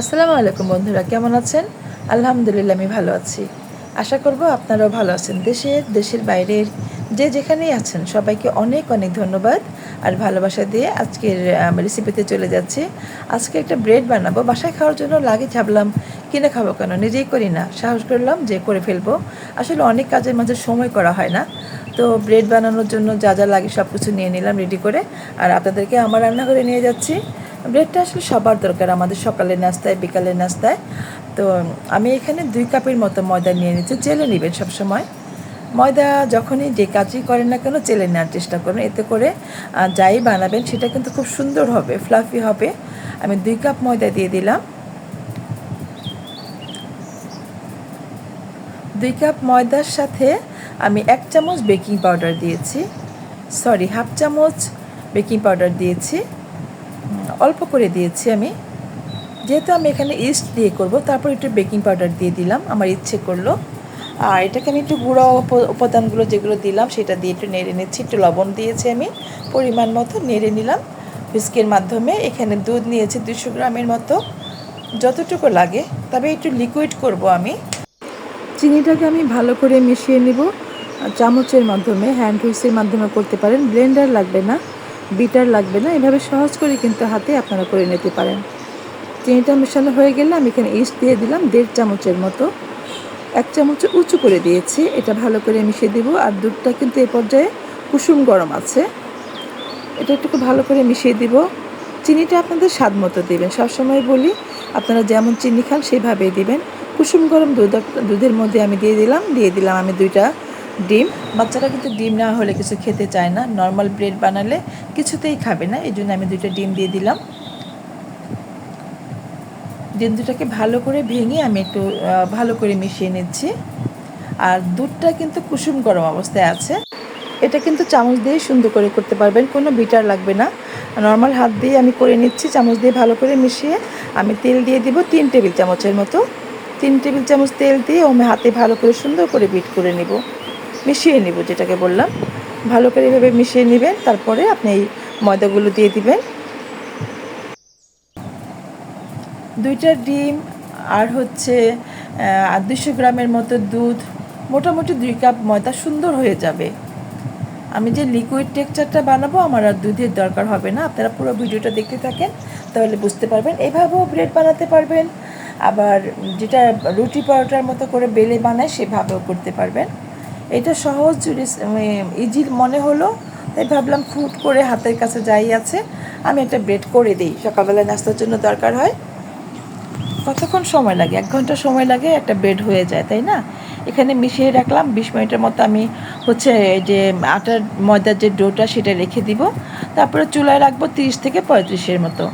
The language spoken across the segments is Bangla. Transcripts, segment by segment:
আসসালামু আলাইকুম বন্ধুরা, কেমন আছেন? আলহামদুলিল্লাহ, আমি ভালো আছি। আশা করব আপনারাও ভালো আছেন। দেশের দেশের বাইরের যে যেখানেই আছেন, সবাইকে অনেক অনেক ধন্যবাদ। আর ভালোবাসা দিয়ে আজকের রেসিপিতে চলে যাচ্ছি। আজকে একটা ব্রেড বানাবো। বাসায় খাওয়ার জন্য লাগে ভাবলাম, কিনে খাব কেন? নিজেই করি না। সাহস করলাম যে করে ফেলব। আসলে অনেক কাজের মাঝে সময় করা হয় না। তো ব্রেড বানানোর জন্য যা যা লাগে সব কিছু নিয়ে নিলাম রেডি করে। আর আপনাদেরকে আমার রান্নাঘরে নিয়ে যাচ্ছি। ব্রেডটা আসলে সবার দরকার, আমাদের সকালের নাস্তায় বিকালের নাস্তায়। তো আমি এখানে দুই কাপের মতো ময়দা নিয়ে নিচ্ছি চেলে নেবেন সবসময়। ময়দা যখনই যে কাজই করেন না কেন, চেলে নেওয়ার চেষ্টা করুন। এতে করে যাই বানাবেন, সেটা কিন্তু খুব সুন্দর হবে ফ্লাফি হবে। আমি দুই কাপ ময়দা দিয়ে দিলাম। দুই কাপ ময়দার সাথে আমি এক চামচ বেকিং পাউডার দিয়েছি। সরি, হাফ চামচ বেকিং পাউডার দিয়েছি। অল্প করে দিয়েছি আমি। যেহেতু আমি এখানে ইস্ট দিয়ে করব, তারপর একটু বেকিং পাউডার দিয়ে দিলাম, আমার ইচ্ছে করল। আর এটাকে আমি একটু গুঁড়ো উপ- উপাদানগুলো যেগুলো দিলাম, সেটা দিয়ে একটু নেড়ে নিচ্ছি, একটু লবণ দিয়েছি আমি। পরিমাণ মতো নেড়ে নিলাম। হুইস্কের মাধ্যমে এখানে দুধ নিয়েছি দুশো গ্রামের মতো। যতটুকু লাগে, তবে একটু লিকুইড করব আমি। চিনিটাকে আমি ভালো করে মিশিয়ে নিব। চামচের মাধ্যমে, হ্যান্ড হুইসের মাধ্যমে করতে পারেন, ব্লেন্ডার লাগবে না। বিটার লাগবে না, এভাবে সহজ করে কিন্তু হাতে আপনারা করে নিতে পারেন। চিনিটা মেশানো হয়ে গেলে আমি এখানে ইস্ট দিয়ে দিলাম দেড় চামচের মতো। এক চামচ উঁচু করে দিয়েছি, এটা ভালো করে মিশিয়ে দিব। আর দুধটা কিন্তু এ পর্যায়ে কুসুম গরম আছে। এটা একটু ভালো করে মিশিয়ে দিব। চিনিটা আপনাদের স্বাদ মতো দেবেন। সবসময় বলি, আপনারা যেমন চিনি খান, সেভাবেই দিবেন। কুসুম গরম দুধ, দুধের মধ্যে আমি দিয়ে দিলাম দিয়ে দিলাম আমি দুইটা ডিম। বাচ্চারা কিন্তু ডিম না হলে কিছু খেতে চায় না। নর্মাল ব্রেড বানালে কিছুতেই খাবে না। এই জন্য আমি দুইটা ডিম দিয়ে দিলাম। ডিম দুটাকে ভালো করে ভেঙে আমি একটু ভালো করে মিশিয়ে নিচ্ছি। আর দুধটা কিন্তু কুসুম গরম অবস্থায় আছে। এটা কিন্তু চামচ দিয়ে সুন্দর করে করতে পারবেন। কোনো বিটার লাগবে না। নর্মাল হাত দিয়ে আমি করে নিচ্ছি। চামচ দিয়ে ভালো করে মিশিয়ে আমি তেল দিয়ে দিব তিন টেবিল চামচের মতো। তিন টেবিল চামচ তেল দিয়ে আমি হাতে ভালো করে সুন্দর করে বিট করে নিব। মিশিয়ে নিব, যেটাকে বললাম। ভালো করে এভাবে মিশিয়ে নেবেন, তারপরে আপনি এই ময়দাগুলো দিয়ে দিবেন। দুইটা ডিম আর হচ্ছে দুশো গ্রামের মতো দুধ, মোটামুটি দুই কাপ ময়দা সুন্দর হয়ে যাবে। আমি যে লিকুইড টেক্সচারটা বানাবো, আমার আর দুধের দরকার হবে না। আপনারা পুরো ভিডিওটা দেখতে থাকেন, তাহলে বুঝতে পারবেন। এভাবেও ব্রেড বানাতে পারবেন। আবার যেটা রুটি পরোটার মতো করে বেলে বানায়, সেভাবেও করতে পারবেন। এটা সহজ ইজি মনে হলো, তাই ভাবলাম ফুট করে হাতের কাছে যাই আছে। আমি একটা ব্রেড করে দিই, সকালবেলা নাস্তার জন্য দরকার হয়। কতক্ষণ সময় লাগে? এক ঘণ্টা সময় লাগে একটা বেড হয়ে যায়, তাই না? এখানে মিশিয়ে রাখলাম, বিশ মিনিটের মতো আমি হচ্ছে যে আটার ময়দার যে ডোটা সেটা রেখে দিব। তারপরে চুলায় রাখব তিরিশ থেকে পঁয়ত্রিশের মতো।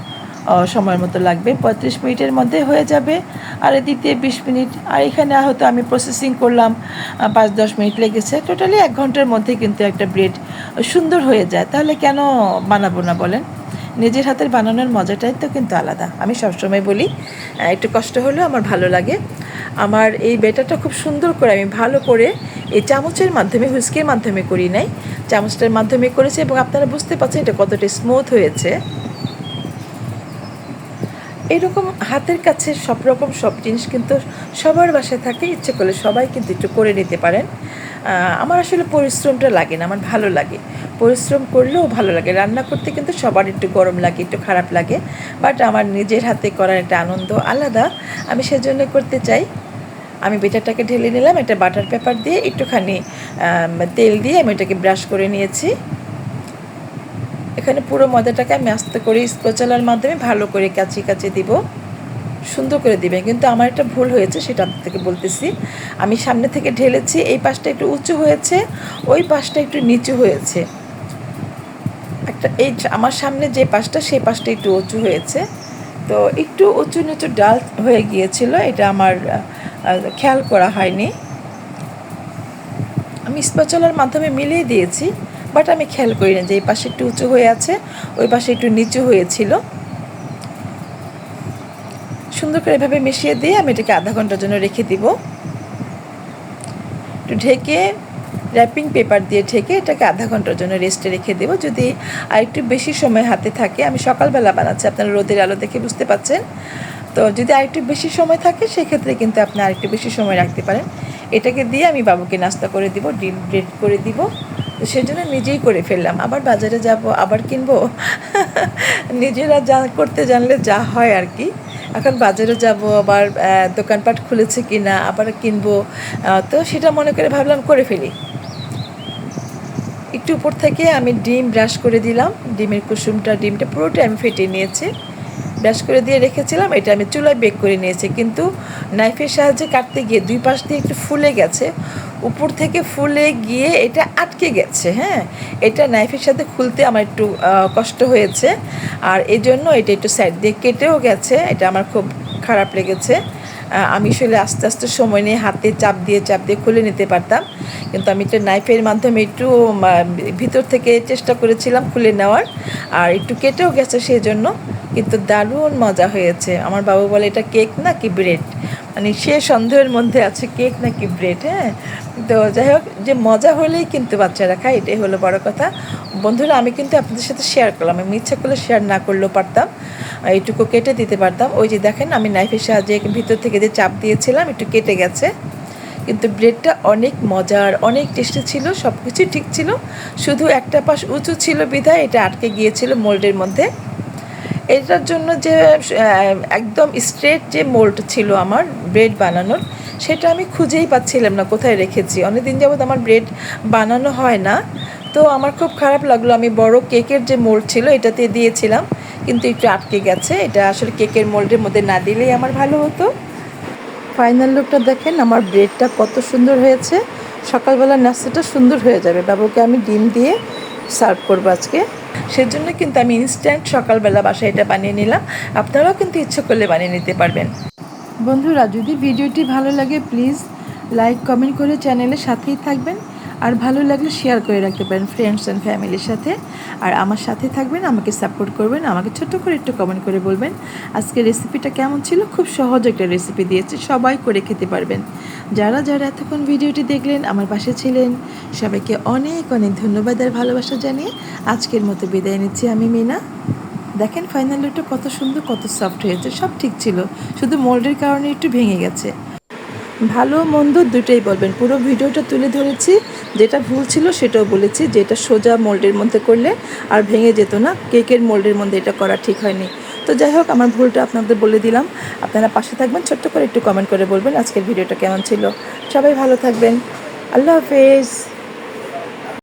সময়ের মতো লাগবে। পঁয়ত্রিশ মিনিটের মধ্যে হয়ে যাবে। আর দিয়ে বিশ মিনিট, আর এখানে হয়তো আমি প্রসেসিং করলাম পাঁচ দশ মিনিট লেগেছে। টোটালি এক ঘণ্টার মধ্যে কিন্তু একটা ব্রেড সুন্দর হয়ে যায়। তাহলে কেন বানাবো না বলেন? নিজের হাতের বানানোর মজাটাই তো কিন্তু আলাদা। আমি সবসময় বলি একটু কষ্ট হলেও আমার ভালো লাগে। আমার এই বেটাটা খুব সুন্দর করে আমি ভালো করে এই চামচের মাধ্যমে, হুইস্কির মাধ্যমে করি নাই। চামচটার মাধ্যমে করেছি এবং আপনারা বুঝতে পারছেন এটা কতটা স্মুথ হয়েছে। এরকম হাতের কাছে সব রকম সব জিনিস কিন্তু সবার বাসায় থাকে ইচ্ছে করলে সবাই কিন্তু একটু করে নিতে পারেন। আমার আসলে পরিশ্রমটা লাগে না, আমার ভালো লাগে। পরিশ্রম করলেও ভালো লাগে। রান্না করতে কিন্তু সবার একটু গরম লাগে, একটু খারাপ লাগে। বাট আমার নিজের হাতে করার একটা আনন্দ আলাদা। আমি সেজন্য করতে চাই। আমি বেটারটাকে ঢেলে নিলাম, একটা বাটার পেপার দিয়ে একটুখানি তেল দিয়ে আমি এটাকে ব্রাশ করে নিয়েছি। এখানে পুরো ময়দাটাকে আমি আস্তে করে স্কোচালার মাধ্যমে ভালো করে কাচি কাচি দিব। সুন্দর করে দিবেন। কিন্তু আমার একটা ভুল হয়েছে, সেটা আপনার থেকে বলতেছি। আমি সামনে থেকে ঢেলেছি, এই পাশটা একটু উঁচু হয়েছে, ওই পাশটা একটু নিচু হয়েছে। একটা এই আমার সামনে যে পাশটা, সেই পাশটা একটু উঁচু হয়েছে। তো একটু উঁচু নিচু ডাল হয়ে গিয়েছিল, এটা আমার খেয়াল করা হয়নি। আমি স্পচলার মাধ্যমে মিলিয়ে দিয়েছি। বাট আমি খেয়াল করি না যে এই পাশে একটু উঁচু হয়ে আছে, ওই পাশে একটু নিচু হয়েছিল। সুন্দর করে এভাবে মিশিয়ে দিয়ে আমি এটাকে আধা ঘণ্টার জন্য রেখে দিব। একটু ঢেকে র্যাপিং পেপার দিয়ে ঢেকে এটাকে আধা ঘণ্টার জন্য রেস্টে রেখে দেবো। যদি আর একটু বেশি সময় হাতে থাকে, আমি সকালবেলা বানাচ্ছি, আপনারা রোদের আলো দেখে বুঝতে পাচ্ছেন। তো যদি আরেকটু বেশি সময় থাকে, সেক্ষেত্রে কিন্তু আপনি আরেকটু বেশি সময় রাখতে পারেন। এটাকে দিয়ে আমি বাবুকে নাস্তা করে দিব, ডিম ব্রেড করে দিব। তো সেজন্য নিজেই করে ফেললাম। আবার বাজারে যাব, আবার কিনবো। নিজেরা যা করতে জানলে যা হয় আর কি। এখন বাজারে যাব, আবার দোকানপাট খুলেছে কি না আবার কিনবো। তো সেটা মনে করে ভাবলাম করে ফেলি। একটু উপর থেকে আমি ডিম ব্রাশ করে দিলাম। ডিমের কুসুমটা, ডিমটা পুরোটাই আমি ফেটিয়ে নিয়েছি। ব্রাশ করে দিয়ে রেখেছিলাম, এটা আমি চুলায় বেক করে নিয়েছি। কিন্তু নাইফের সাহায্যে কাটতে গিয়ে দুই পাশ দিয়ে একটু ফুলে গেছে। উপর থেকে ফুলে গিয়ে এটা আটকে গেছে হ্যাঁ? এটা নাইফের সাথে খুলতে আমার একটু কষ্ট হয়েছে। আর এই জন্য এটা একটু সাইড দিয়ে কেটেও গেছে, এটা আমার খুব খারাপ লেগেছে। আমি আসলে আস্তে আস্তে সময় নিয়ে হাতে চাপ দিয়ে চাপ দিয়ে খুলে নিতে পারতাম। কিন্তু আমি একটা নাইফের মাধ্যমে একটু ভিতর থেকে চেষ্টা করেছিলাম খুলে নেওয়ার। আর একটু কেটেও গেছে সেই জন্য কিন্তু দারুণ মজা হয়েছে। আমার বাবু বলে, এটা কেক না কি ব্রেড? মানে সে সন্দেহের মধ্যে আছে, কেক নাকি ব্রেড? হ্যাঁ? তো যাই হোক, যে মজা হলেই কিন্তু বাচ্চারা খায়, এটাই হলো বড় কথা। বন্ধুরা, আমি কিন্তু আপনাদের সাথে শেয়ার করলাম। আমি ইচ্ছা করলে শেয়ার না করলেও পারতাম। এইটুকু কেটে দিতে পারতাম। ওই যে দেখেন, আমি নাইফের সাহায্যে ভিতর থেকে যে চাপ দিয়েছিলাম, একটু কেটে গেছে। কিন্তু ব্রেডটা অনেক মজার, অনেক টেস্টি ছিল সব কিছুই ঠিক ছিল। শুধু একটা পাশ উঁচু ছিল বিধায়, এটা আটকে গিয়েছিল মোল্ডের মধ্যে। এটার জন্য যে একদম স্ট্রেট যে মোল্ড ছিল আমার ব্রেড বানানোর, সেটা আমি খুঁজেই পাচ্ছিলাম না, কোথায় রেখেছি। অনেকদিন যাবত আমার ব্রেড বানানো হয় না, তো আমার খুব খারাপ লাগল। আমি বড় কেকের যে মোল্ড ছিল, এটাতে দিয়েছিলাম, কিন্তু একটু আটকে গেছে। এটা আসলে কেকের মোল্ডের মধ্যে না দিলেই আমার ভালো হতো। ফাইনাল লুকটা দেখেন, আমার ব্রেডটা কত সুন্দর হয়েছে। সকালবেলা নাস্তাটা সুন্দর হয়ে যাবে। বাবুকে আমি ডিম দিয়ে সার্ভ করব আজকে। সেজন্য কিন্তু আমি ইনস্ট্যান্ট সকালবেলা বাসায় এটা বানিয়ে নিলাম। আপনারাও কিন্তু ইচ্ছে করলে বানিয়ে নিতে পারবেন। বন্ধুরা, যদি ভিডিওটি ভালো লাগে প্লিজ লাইক কমেন্ট করে চ্যানেলের সাথেই থাকবেন। আর ভালো লাগলে শেয়ার করে রাখতে পারেন ফ্রেন্ডস অ্যান্ড ফ্যামিলির সাথে। আর আমার সাথে থাকবেন, আমাকে সাপোর্ট করবেন, আমাকে ছোট্ট করে একটু কমেন্ট করে বলবেন, আজকে রেসিপিটা কেমন ছিল? খুব সহজ একটা রেসিপি দিয়েছি, সবাই করে খেতে পারবেন। যারা যারা এতক্ষণ ভিডিওটি দেখলেন, আমার পাশে ছিলেন, সবাইকে অনেক অনেক ধন্যবাদ আর ভালোবাসা জানিয়ে আজকের মতো বিদায় নিচ্ছি আমি মিনা। দেখেন ফাইনাল লুকটা কত সুন্দর, কত সফট হয়েছে, সব ঠিক ছিল, শুধু মোল্ডের কারণে একটু ভেঙে গেছে। ভালো মন্দ দুটোই বলবেন। পুরো ভিডিওটা তুলে ধরেছি, যেটা ভুল ছিল সেটাও বলেছি, যেটা সোজা মোল্ডের মধ্যে করলে আর ভেঙে যেত না, কেকের মোল্ডের মধ্যে এটা করা ঠিক হয়নি। তো যাই হোক, আমার ভুলটা আপনাদের বলে দিলাম। আপনারা পাশে থাকবেন, ছোট্ট করে একটু কমেন্ট করে বলবেন আজকের ভিডিওটা কেমন ছিল। সবাই ভালো থাকবেন। আল্লাহ হাফেজ।